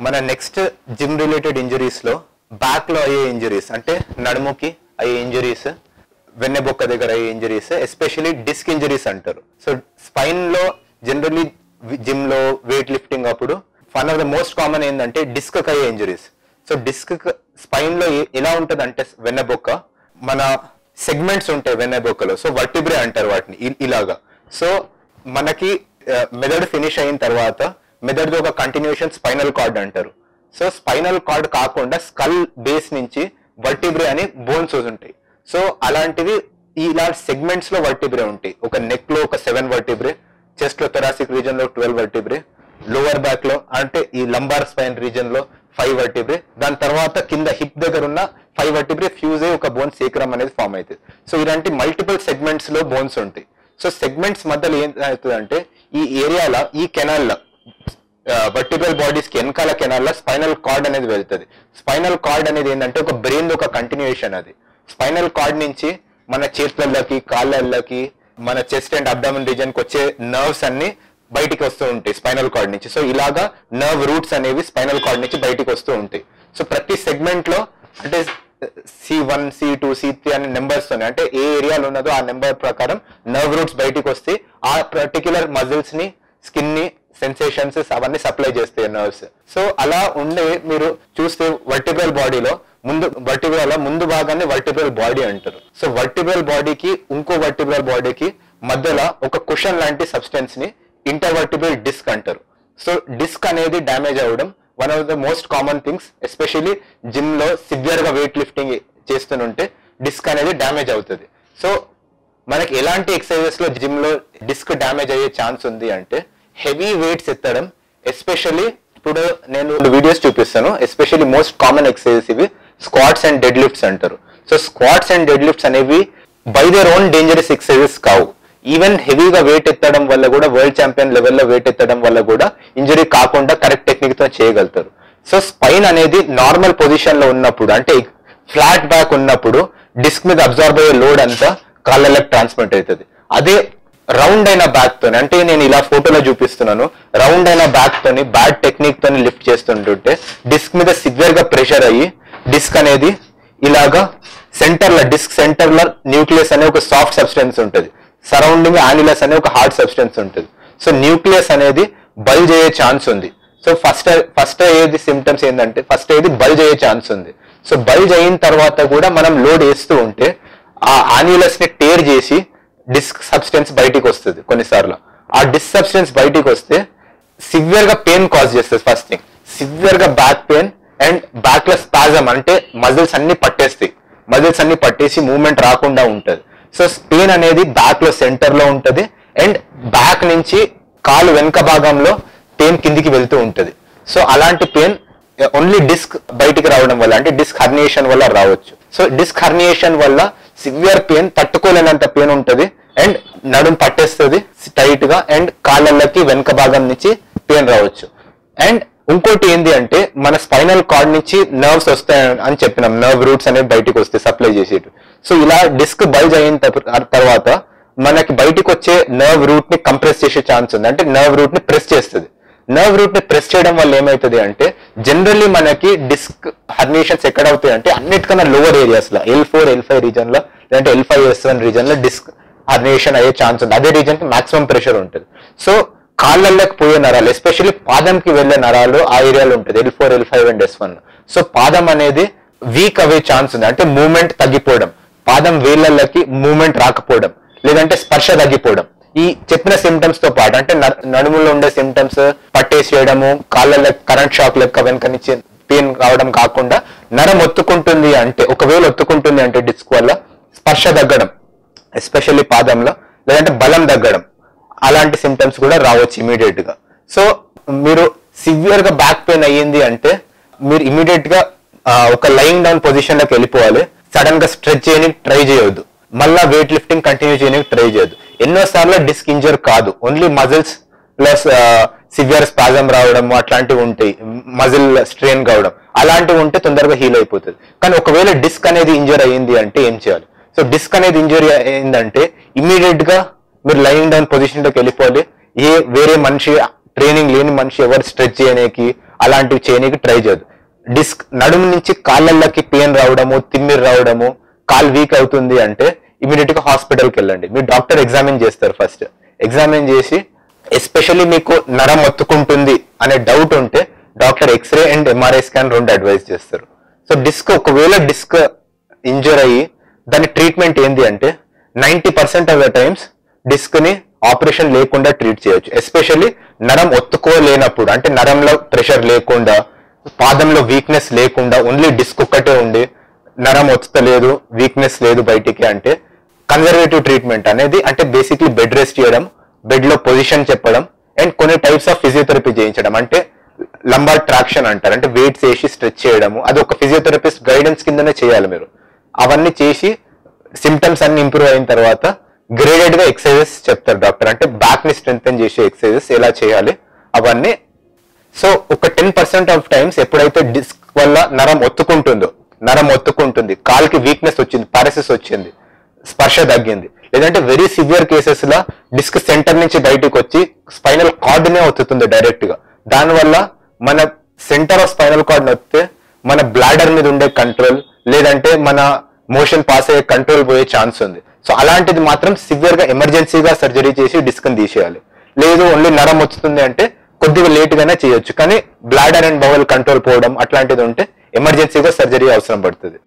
మన next gym related ఇంజరీస్లో బ్యాక్లో అయ్యే ఇంజరీస్ అంటే నడుముకి అయ్యే ఇంజరీస్ వెన్నెబొక్క దగ్గర అయ్యే ఇంజరీస్ ఎస్పెషలీ డిస్క్ ఇంజరీస్ అంటారు. సో స్పైన్లో జనరలీ జిమ్లో వెయిట్ లిఫ్టింగ్ అప్పుడు one of the most common ఏంటంటే డిస్క్ అయ్యే ఇంజరీస్ సో డిస్క్ స్పైన్లో ఎలా ఉంటుంది అంటే వెన్నెబొక్క మన సెగ్మెంట్స్ ఉంటాయి వెన్నెబొక్కలో సో వర్టిబ్రే అంటారు వాటిని ఇలాగా. సో మనకి మెదడు ఫినిష్ అయిన తర్వాత మెదడుది ఒక కంటిన్యూషన్ స్పైనల్ కార్డ్ అంటారు. సో స్పైనల్ కార్డ్ కాకుండా స్కల్ బేస్ నుంచి వర్టిబ్రే అని బోన్స్ ఉంటాయి. సో అలాంటివి ఇలా సెగ్మెంట్స్లో వర్టిబ్రే ఉంటాయి. ఒక నెక్లో ఒక సెవెన్ వర్టిబ్రే చెస్ట్లో థెరాసిక్ రీజన్లో ట్వెల్వ్ వర్టిబ్రే లోవర్ బ్యాక్లో అంటే ఈ లంబార్ స్పైన్ రీజన్లో ఫైవ్ వర్టిబ్రే దాని తర్వాత కింద హిప్ దగ్గర ఉన్న ఫైవ్ వర్టిబ్రే ఫ్యూజ్ అయ్యి ఒక బోన్ సేక్రమ్ అనేది ఫామ్ అవుతుంది. సో ఇలాంటి మల్టిపుల్ సెగ్మెంట్స్లో బోన్స్ ఉంటాయి. సో సెగ్మెంట్స్ మధ్యలో ఏం అవుతుందంటే ఈ ఏరియాలో ఈ కెనాల్లో వర్టిబ్రల్ బాడీస్కి వెనకాల కెనాల్లో స్పైనల్ కార్డ్ అనేది వెళ్తుంది. స్పైనల్ కార్డ్ అనేది ఏంటంటే ఒక బ్రెయిన్ ఒక కంటిన్యూషన్ అది. స్పైనల్ కార్డ్ నుంచి మన చేతులకి కాళ్ళకి మన చెస్ట్ అండ్ అబ్డామిన్ రీజన్కి వచ్చే నర్వ్స్ అన్ని బయటికి వస్తూ ఉంటాయి స్పైనల్ కార్డ్ నుంచి. సో ఇలాగా నర్వ్ రూట్స్ అనేవి స్పైనల్ కార్డ్ నుంచి బయటికి వస్తూ ఉంటాయి. సో ప్రతి సెగ్మెంట్లో అంటే C one C two C three అనే నెంబర్స్ తోనే అంటే ఏ ఏరియాలో ఉన్నదో ఆ నెంబర్ ప్రకారం నర్వ్ రూట్స్ బయటికి వస్తే ఆ పర్టిక్యులర్ మజిల్స్ని స్కిన్ని సెన్సేషన్స్ అవన్నీ సప్లై చేస్తాయి నర్వ్స్ సో అలా ఉండే మీరు చూస్తే వర్టిబ్రల్ బాడీలో ముందు వర్టిబ్రల్ ముందు భాగాన్ని వర్టిబ్రల్ బాడీ అంటారు. సో వర్టిబ్రల్ బాడీకి ఇంకో వర్టిబ్రల్ బాడీకి మధ్యలో ఒక కుషన్ లాంటి సబ్స్టెన్స్ని ఇంటర్వర్టిబ్రల్ డిస్క్ అంటారు. సో డిస్క్ అనేది డ్యామేజ్ అవ్వడం one of the most common things especially జిమ్లో సివియర్గా వెయిట్ లిఫ్టింగ్ చేస్తుంటే డిస్క్ అనేది డ్యామేజ్ అవుతుంది. సో మనకి ఎలాంటి ఎక్సర్సైజెస్లో జిమ్లో డిస్క్ డ్యామేజ్ అయ్యే ఛాన్స్ ఉంది అంటే హెవీ వెయిట్స్ ఎత్తడం ఎస్పెషల్లీ ఇప్పుడు నేను వీడియోస్ చూపిస్తాను. ఎస్పెషల్లీ మోస్ట్ కామన్ ఎక్సర్సైజెస్ ఇవి స్క్వాట్స్ అండ్ డెడ్ లిఫ్ట్స్ అంటారు. So squats and deadlifts అనేవి by their own dangerous exercises కావు. ఈవెన్ హెవీగా వెయిట్ ఎత్తడం వల్ల కూడా వరల్డ్ ఛాంపియన్ లెవెల్లో వెయిట్ ఎత్తడం వల్ల కూడా ఇంజరీ కాకుండా కరెక్ట్ టెక్నిక్తో చేయగలుగుతారు. సో స్పైన్ అనేది నార్మల్ పొజిషన్లో ఉన్నప్పుడు అంటే ఫ్లాట్ బ్యాక్ ఉన్నప్పుడు డిస్క్ మీద అబ్జర్వ్ అయ్యే లోడ్ అంతా కాళ్ళలకు ట్రాన్స్మిట్ అవుతుంది. అదే రౌండ్ అయిన బ్యాక్ తోని అంటే నేను ఇలా ఫోటోలో చూపిస్తున్నాను. రౌండ్ అయిన బ్యాక్ తోని బ్యాడ్ టెక్నిక్ తోని లిఫ్ట్ చేస్తుంటుంటే డిస్క్ మీద సివియర్గా ప్రెషర్ అయ్యి డిస్క్ అనేది ఇలాగా సెంటర్లో డిస్క్ సెంటర్లో న్యూక్లియస్ అనే ఒక సాఫ్ట్ సబ్స్టెన్స్ ఉంటుంది. సరౌండింగ్ యాన్యులస్ అనే ఒక హార్డ్ సబ్స్టెన్స్ ఉంటుంది. సో న్యూక్లియస్ అనేది బల్జ్ అయ్యే ఛాన్స్ ఉంది. సో ఫస్ట్ ఫస్ట్ అయ్యేది సిమ్టమ్స్ ఏంటంటే ఫస్ట్ అయ్యేది బల్జ్ అయ్యే ఛాన్స్ ఉంది. సో బల్జ్ అయిన తర్వాత కూడా మనం లోడ్ వేస్తూ ఉంటే ఆ యాన్యులస్ని టేర్ చేసి డిస్క్ సబ్స్టెన్స్ బయటికి వస్తుంది కొన్నిసార్లు. ఆ డిస్క్ సబ్స్టెన్స్ బయటికి వస్తే సివియర్గా పెయిన్ కాజ్ చేస్తుంది ఫస్ట్ థింగ్. సివియర్గా బ్యాక్ పెయిన్ అండ్ బ్యాక్లో స్పాజమ్ అంటే మజిల్స్ అన్ని పట్టేస్తాయి. మజిల్స్ అన్ని పట్టేసి మూమెంట్ రాకుండా ఉంటుంది. సో పెయిన్ అనేది బ్యాక్లో సెంటర్లో ఉంటుంది అండ్ బ్యాక్ నుంచి కాలు వెనుక భాగంలో పెయిన్ కిందికి వెళ్తూ ఉంటుంది. సో అలాంటి పెయిన్ ఓన్లీ డిస్క్ బయటికి రావడం వల్ల అంటే డిస్క్ హర్నియేషన్ వల్ల రావచ్చు. సో డిస్క్ హర్నియేషన్ వల్ల సివియర్ పెయిన్ తట్టుకోలేనంత పెయిన్ ఉంటుంది. అండ్ నడుం పట్టేస్తుంది టైట్గా. అండ్ కాళ్ళకి వెనుక భాగం నుంచి పెయిన్ రావచ్చు. అండ్ ఇంకోటి ఏంటి అంటే మన స్పైనల్ కార్డ్ నుంచి నర్వ్స్ వస్తాయి అని చెప్పినాం. నర్వ్ రూట్స్ అనేవి బయటికి వస్తాయి సప్లై చేసేటు సో ఇలా డిస్క్ బల్జ్ అయిన తర్వాత మనకి బయటికి వచ్చే నర్వ్ రూట్ని కంప్రెస్ చేసే ఛాన్స్ ఉంది. అంటే నర్వ్ రూట్ని ప్రెస్ చేస్తుంది. నర్వ్ రూట్ని ప్రెస్ చేయడం వల్ల ఏమవుతుంది అంటే జనరల్లీ మనకి డిస్క్ హర్నేషన్స్ ఎక్కడ అవుతాయి అంటే అన్నిటికన్నా లోవర్ ఏరియాస్లో. ఎల్ ఫోర్ ఎల్ ఫైవ్ రీజన్లో లేదంటే ఎల్ ఫైవ్ ఎస్ వన్ రీజన్లో డిస్క్ అర్నేషన్ అయ్యే ఛాన్స్ ఉంది. అదే రీజన్కి మాక్సిమం ప్రెషర్ ఉంటుంది. సో కాళ్ళల్లోకి పోయే నరాలు ఎస్పెషల్లీ పాదంకి వెళ్ళే నరాలు ఆ ఏరియాలో ఉంటుంది. L four L five and S one so పాదం అనేది వీక్ అవే ఛాన్స్ ఉంది. అంటే మూమెంట్ తగ్గిపోవడం. పాదం వేళ్ళకి మూమెంట్ రాకపోవడం. లేదంటే స్పర్శ తగ్గిపోవడం. ఈ చెప్పిన సిమ్టమ్స్తో పాటు అంటే నడుములో ఉండే సిమ్టమ్స్ పట్టేసేయడము కాళ్ళ కరెంట్ షాక్ లెక్క వెనక నుంచి పెయిన్ కావడం కాకుండా నరం ఒత్తుకుంటుంది అంటే ఒకవేళ ఒత్తుకుంటుంది అంటే డిస్క్ వల్ల స్పర్శ తగ్గడం. ఎస్పెషల్లీ పాదంలో లేదంటే బలం తగ్గడం అలాంటి సిమ్టమ్స్ కూడా రావచ్చు ఇమీడియట్గా. సో మీరు సివియర్గా బ్యాక్ పెయిన్ అయ్యింది అంటే మీరు ఇమీడియట్గా ఒక లైయింగ్ డౌన్ పొజిషన్లోకి వెళ్ళిపోవాలి. సడన్గా స్ట్రెచ్ చేయడానికి ట్రై చేయొద్దు. మళ్ళా వెయిట్ లిఫ్టింగ్ కంటిన్యూ చేయడానికి ట్రై చేయొద్దు. ఎన్నోసార్లు డిస్క్ ఇంజర్ కాదు. Only muscles plus severe spasm రావడం అట్లాంటివి ఉంటాయి. మజిల్ స్ట్రెయిన్ కావడం. అలాంటివి ఉంటే తొందరగా హీల్ అయిపోతుంది. కానీ ఒకవేళ డిస్క్ అనేది ఇంజర్ అయ్యింది అంటే ఏం చేయాలి? సో డిస్క్ అనేది ఇంజరీ అయిందంటే ఇమీడియట్గా మీరు లైన్ డౌన్ పొజిషన్లోకి వెళ్ళిపోవాలి. ఏ వేరే మనిషి ట్రైనింగ్ లేని మనిషి ఎవరు స్ట్రెచ్ చేయడానికి అలాంటివి చేయడానికి ట్రై చేయదు. డిస్క్ నడుము నుంచి కాళ్ళకి పెయిన్ రావడము తిమ్మిరి రావడము కాల్ వీక్ అవుతుంది అంటే ఇమీడియట్గా హాస్పిటల్కి వెళ్ళండి. మీ డాక్టర్ ఎగ్జామిన్ చేస్తారు ఫస్ట్ ఎగ్జామిన్ చేసి ఎస్పెషల్లీ మీకు నరం ఒత్తుకుంటుంది అనే డౌట్ ఉంటే doctor X-ray and MRI scan రెండు అడ్వైస్ చేస్తారు. సో డిస్క్ ఒకవేళ డిస్క్ ఇంజర్ అయ్యి దాని ట్రీట్మెంట్ ఏంది అంటే ninety percent of the times డిస్క్ని operation లేకుండా ట్రీట్ చేయొచ్చు. ఎస్పెషల్లీ నరం ఒత్తుకోలేనప్పుడు అంటే నరంలో ప్రెషర్ లేకుండా పాదంలో వీక్నెస్ లేకుండా ఓన్లీ డిస్క్ ఒక్కటే ఉండి నరం ఒత్తలేదు వీక్నెస్ లేదు బయటికి అంటే కన్జర్వేటివ్ ట్రీట్మెంట్ అనేది అంటే బేసిక్లీ బెడ్ రెస్ట్ చేయడం బెడ్లో పొజిషన్ చెప్పడం అండ్ కొన్ని టైప్స్ ఆఫ్ ఫిజియోథెరపీ చేయించడం. అంటే లంబార్ ట్రాక్షన్ అంటారు. అంటే వెయిట్స్ వేసి స్ట్రెచ్ చేయడము. అది ఒక ఫిజియోథెరపిస్ట్ గైడెన్స్ కిందనే చేయాలి మీరు. అవన్నీ చేసి సిమ్టమ్స్ అన్ని ఇంప్రూవ్ అయిన తర్వాత గ్రేడెడ్గా ఎక్సర్సైజెస్ చెప్తారు డాక్టర్ అంటే బ్యాక్ని స్ట్రెంగ్ చేసే ఎక్సర్సైజెస్ ఎలా చేయాలి అవన్నీ. సో ఒక టెన్ పర్సెంట్ ఆఫ్ టైమ్స్ ఎప్పుడైతే డిస్క్ వల్ల నరం ఒత్తుకుంటుందో నరం ఒత్తుకుంటుంది కాల్కి వీక్నెస్ వచ్చింది పారసిస్ వచ్చింది స్పర్శ తగ్గింది లేదంటే వెరీ సివియర్ కేసెస్లో డిస్క్ సెంటర్ నుంచి బయటకు వచ్చి స్పైనల్ కార్డ్నే ఒత్తుతుంది డైరెక్ట్గా. దానివల్ల మన సెంటర్ ఆఫ్ స్పైనల్ కార్డ్ నొత్తే మన బ్లాడర్ మీద ఉండే కంట్రోల్ లేదంటే మన మోషన్ పాస్ అయ్యే కంట్రోల్ పోయే ఛాన్స్ ఉంది. సో అలాంటిది మాత్రం సివియర్గా ఎమర్జెన్సీగా సర్జరీ చేసి డిస్క్ని తీసేయాలి. లేదు ఓన్లీ నరం వస్తుంది అంటే కొద్దిగా లేట్ గానే చేయొచ్చు. కానీ బ్లాడర్ అండ్ బౌల్ కంట్రోల్ పోవడం అట్లాంటిది ఉంటే ఎమర్జెన్సీగా సర్జరీ అవసరం పడుతుంది.